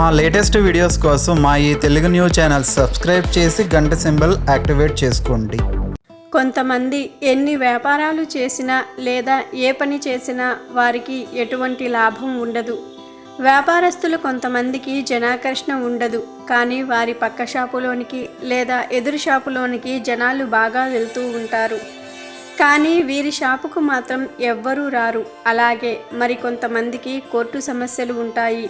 మా latest videos కోసం మా ఈ తెలుగు న్యూస్ ఛానల్ సబ్స్క్రైబ్ చేసి గంట సింబల్ యాక్టివేట్ చేసుకోండి. కొంతమంది ఎన్ని వ్యాపారాలు చేసినా లేదా ఏ పని చేసినా వారికి ఎటువంటి లాభం ఉండదు. వ్యాపారస్తులు కొంతమందికి జనాకర్షణ ఉండదు. కానీ వారి పక్క షాపులోనికి లేదా ఎదురు షాపులోనికి జనాలు బాగా వెళ్తూ ఉంటారు. కానీ వీరి షాపుకు మాత్రం ఎవ్వరూ రారు. అలాగే మరికొంతమందికి కోర్టు సమస్యలు ఉంటాయి.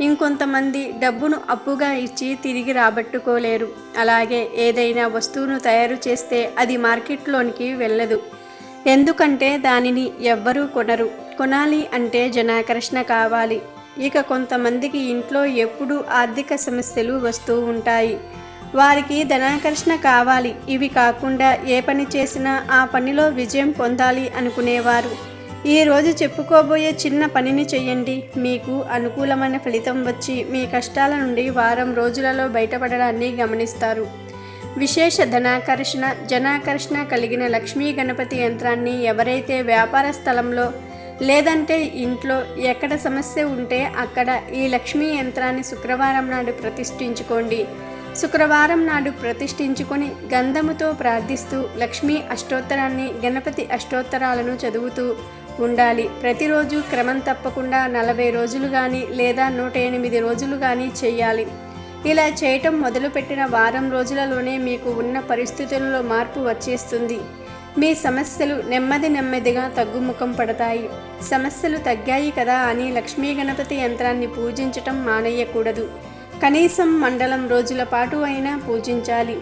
ఇంకొంతమంది డబ్బును అప్పుగా ఇచ్చి తిరిగి రాబట్టుకోలేరు. అలాగే ఏదైనా వస్తువును తయారు చేస్తే అది మార్కెట్లోనికి వెళ్ళదు. ఎందుకంటే దానిని ఎవ్వరూ కొనరు. కొనాలి అంటే జనాకర్షణ కావాలి. ఇక కొంతమందికి ఇంట్లో ఎప్పుడూ ఆర్థిక సమస్యలు వస్తూ ఉంటాయి. వారికి ధనాకర్షణ కావాలి. ఇవి కాకుండా ఏ పని చేసినా ఆ పనిలో విజయం పొందాలి అనుకునేవారు. ఈరోజు చెప్పుకోబోయే చిన్న పనిని చేయండి మీకు అనుకూలమైన ఫలితం వచ్చి మీ కష్టాల నుండి వారం రోజులలో బయటపడడాన్ని గమనిస్తారు. విశేష ధనాకర్షణ జనాకర్షణ కలిగిన లక్ష్మీ గణపతి యంత్రాన్ని ఎవరైతే వ్యాపార స్థలంలో లేదంటే ఇంట్లో ఎక్కడ సమస్య ఉంటే అక్కడ ఈ లక్ష్మీ యంత్రాన్ని శుక్రవారం నాడు ప్రతిష్ఠించుకోండి. శుక్రవారం నాడు ప్రతిష్ఠించుకొని గంధముతో ప్రార్థిస్తూ లక్ష్మీ అష్టోత్తరాన్ని గణపతి అష్టోత్తరాలను చదువుతూ ఉండాలి. ప్రతిరోజు క్రమం తప్పకుండా నలభై రోజులు కానీ లేదా నూట ఎనిమిది రోజులు కానీ చేయాలి ఇలా చేయటం మొదలుపెట్టిన వారం రోజులలోనే మీకు ఉన్న పరిస్థితులలో మార్పు వచ్చేస్తుంది. మీ సమస్యలు నెమ్మది నెమ్మదిగా తగ్గుముఖం పడతాయి. సమస్యలు తగ్గాయి కదా అని లక్ష్మీ గణపతి యంత్రాన్ని పూజించటం మానేయకూడదు. కనీసం మండలం రోజుల పాటు అయినా పూజించాలి.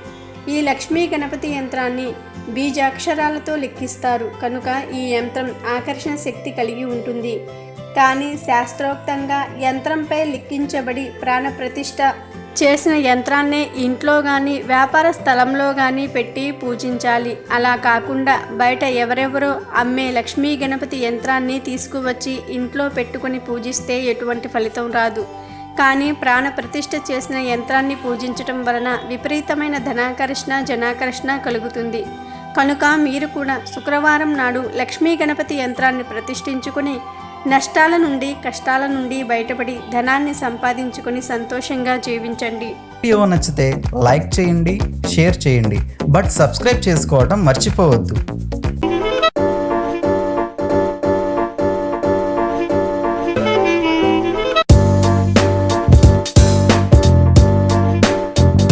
ఈ లక్ష్మీ గణపతి యంత్రాన్ని బీజాక్షరాలతో లెక్కిస్తారు. కనుక ఈ యంత్రం ఆకర్షణ శక్తి కలిగి ఉంటుంది. కానీ శాస్త్రోక్తంగా యంత్రంపై లిఖించబడి ప్రాణప్రతిష్ఠ చేసిన యంత్రాన్నే ఇంట్లో కానీ వ్యాపార స్థలంలో కానీ పెట్టి పూజించాలి. అలా కాకుండా బయట ఎవరెవరో అమ్మే లక్ష్మీ గణపతి యంత్రాన్ని తీసుకువచ్చి ఇంట్లో పెట్టుకొని పూజిస్తే ఎటువంటి ఫలితం రాదు. కానీ ప్రాణ ప్రతిష్ఠ చేసిన యంత్రాన్ని పూజించటం వలన విపరీతమైన ధనాకర్షణ జనాకర్షణ కలుగుతుంది. కనుక మీరు కూడా శుక్రవారం నాడు లక్ష్మీ గణపతి యంత్రాన్ని ప్రతిష్ఠించుకుని నష్టాల నుండి కష్టాల నుండి బయటపడి ధనాన్ని సంపాదించుకొని సంతోషంగా జీవించండి. వీడియో నచ్చితే లైక్ చేయండి షేర్ చేయండి. బట్ సబ్స్క్రైబ్ చేసుకోవడం మర్చిపోవద్దు.